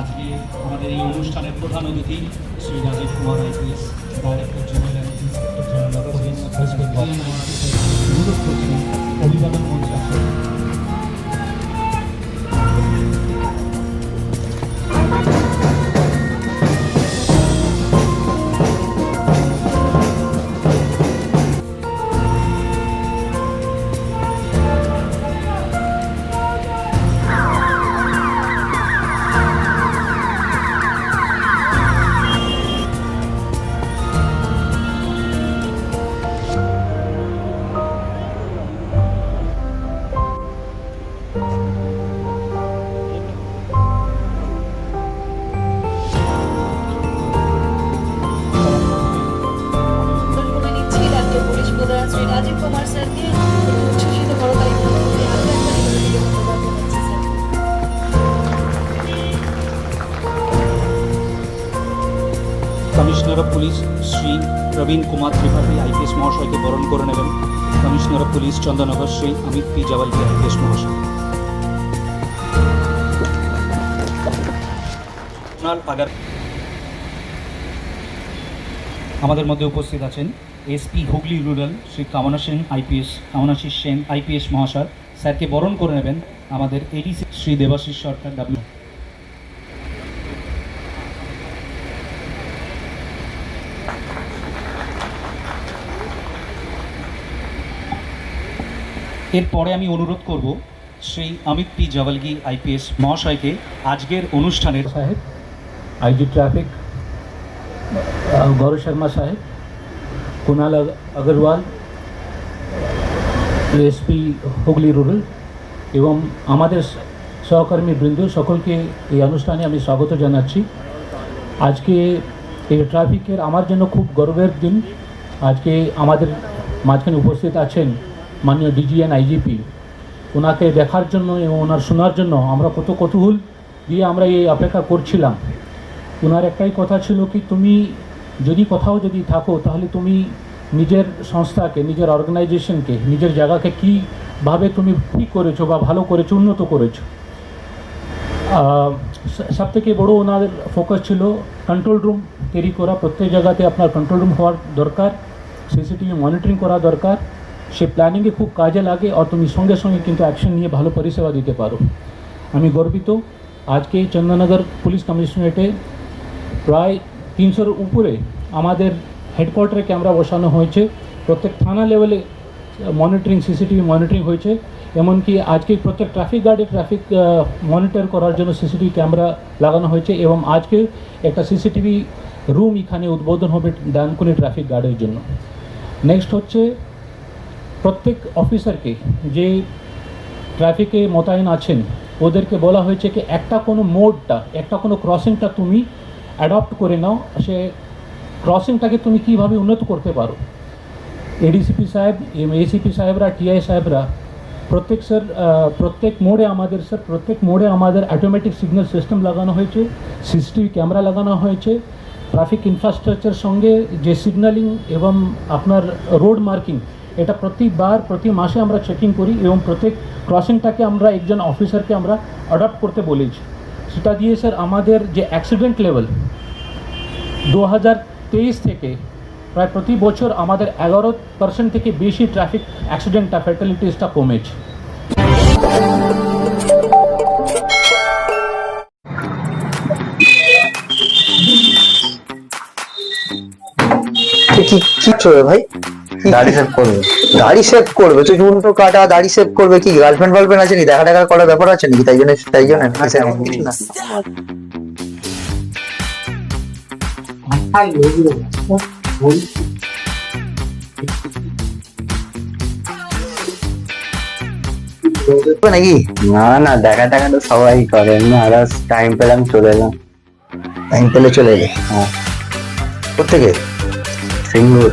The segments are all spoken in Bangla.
আজকে আমাদের এই অনুষ্ঠানের প্রধান অতিথি Shri Rajeev Kumar IPS director general inspector general commissioner of police Shri Praveen Kumar Tripathi IPS মহাশয়কে বরণ করে নেবেন। Commissioner of police Chandannagar Shri Amit P Jawalgi IPS মহাশয়। আমাদের মধ্যে উপস্থিত আছেন SP Hooghly rural Shri Kamana Sen IPS Kamanashis Sen IPS মহাশয়। স্যারকে বরণ করে নেবেন আমাদের এডিসি শ্রী দেবাশিস সরকার ডাব্লিউ এরপরে আমি অনুরোধ করব শ্রী অমিত পি. জাওয়ালগি আইপিএস মহাশয়কে আজকের অনুষ্ঠানের সাহেব আইজি ট্রাফিক গৌরব শর্মা সাহেব কুণাল আগরওয়াল এসপি হুগলি রুরাল এবং আমাদের সহকর্মী বৃন্দ সকলকে এই অনুষ্ঠানে আমি স্বাগত জানাচ্ছি। আজকে এই ট্রাফিকের আমার জন্য খুব গর্বের দিন। আজকে আমাদের মাঝখানে উপস্থিত আছেন মাননীয় ডিজিএন আইজিপি ওনাকে দেখার জন্য এবং ওনার শোনার জন্য আমরা কত কৌতূহল দিয়ে আমরা এই অপেক্ষা করছিলাম। ওনার একটাই কথা ছিল কি, তুমি যদি কোথাও যদি থাকো, তাহলে তুমি নিজের সংস্থাকে, নিজের অর্গানাইজেশনকে নিজের জায়গাকে কীভাবে তুমি ঠিক করেছ বা ভালো করেছ, উন্নত করেছ? সব থেকে বড় ওনাদের ফোকাস ছিল কন্ট্রোল রুম তৈরি করা। প্রত্যেক জায়গাতে আপনার কন্ট্রোল রুম হওয়ার দরকার সিসিটিভি মনিটরিং করা দরকার। সে প্ল্যানিংয়ে খুব কাজে লাগে আর তুমি সঙ্গে সঙ্গে কিন্তু অ্যাকশন নিয়ে ভালো পরিষেবা দিতে পারো। আমি গর্বিত। আজকে চন্দননগর পুলিশ কমিশনারেটে প্রায় তিনশোর উপরে আমাদের হেডকোয়ার্টারে ক্যামেরা বসানো হয়েছে। প্রত্যেক থানা লেভেলে মনিটরিং সিসিটিভি মনিটরিং হয়েছে। এমনকি আজকে প্রত্যেক ট্রাফিক গার্ডে ট্রাফিক মনিটর করার জন্য সিসিটিভি ক্যামেরা লাগানো হয়েছে এবং আজকে একটা সিসিটিভি রুম এখানে উদ্বোধন হবে ডানকুনি ট্রাফিক গার্ডের জন্য। নেক্সট হচ্ছে প্রত্যেক অফিসারকে যে ট্রাফিকে মোতায়েন আছেন, ওদেরকে বলা হয়েছে কি একটা কোনো মোডটা, একটা কোনো ক্রসিংটা তুমি অ্যাডপ্ট করে নাও। সে ক্রসিংটাকে তুমি কীভাবে উন্নত করতে পারো? এডিসিপি সাহেব এসিপি সাহেবরা টিআই সাহেবরা, প্রত্যেক স্যার প্রত্যেক মোড়ে আমাদের স্যার প্রত্যেক মোড়ে আমাদের অটোমেটিক সিগন্যাল সিস্টেম লাগানো হয়েছে সিসিটিভি ক্যামেরা লাগানো হয়েছে ট্রাফিক ইনফ্রাস্ট্রাকচার সঙ্গে যে সিগন্যালিং এবং আপনার রোড মার্কিং এটা প্রতিবার, প্রতি মাসে আমরা চেকিং করি এবং প্রত্যেক ক্রসিংটাকে আমরা একজন অফিসারকে আমরা অ্যাডপ্ট করতে বলেছি। সেটা দিয়ে স্যার আমাদের যে অ্যাক্সিডেন্ট লেভেল দু হাজার তেইশ থেকে প্রায় প্রতি বছর আমাদের এগারো পার্সেন্ট থেকে বেশি ট্রাফিক অ্যাক্সিডেন্টটা ফ্যাটালিটিসটা কমেছে। কি কি ভাই? দাড়ি সেভ করবে। দাড়ি সেভ করবে তুই উল্টো কাটা দাড়ি সেভ করবে কি? গার্লফ্রেন্ড ফার্লফ্রেন্ড আছে নাকি? দেখা দেখা করার ব্যাপার আছে নাকি? তাই জন্য তাই জন্য না সেরকম কিছু না। করবে নাকি? না না দেখা দেখা তো সবাই করে। এমনি আদার্স টাইম পেলাম চলে এলাম। টাইম পেলে চলে এলে? হ্যাঁ। কোথেকে সিঙ্গুর।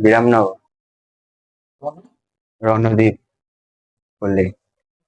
বিরামনগর। রণদ্বীপ বললে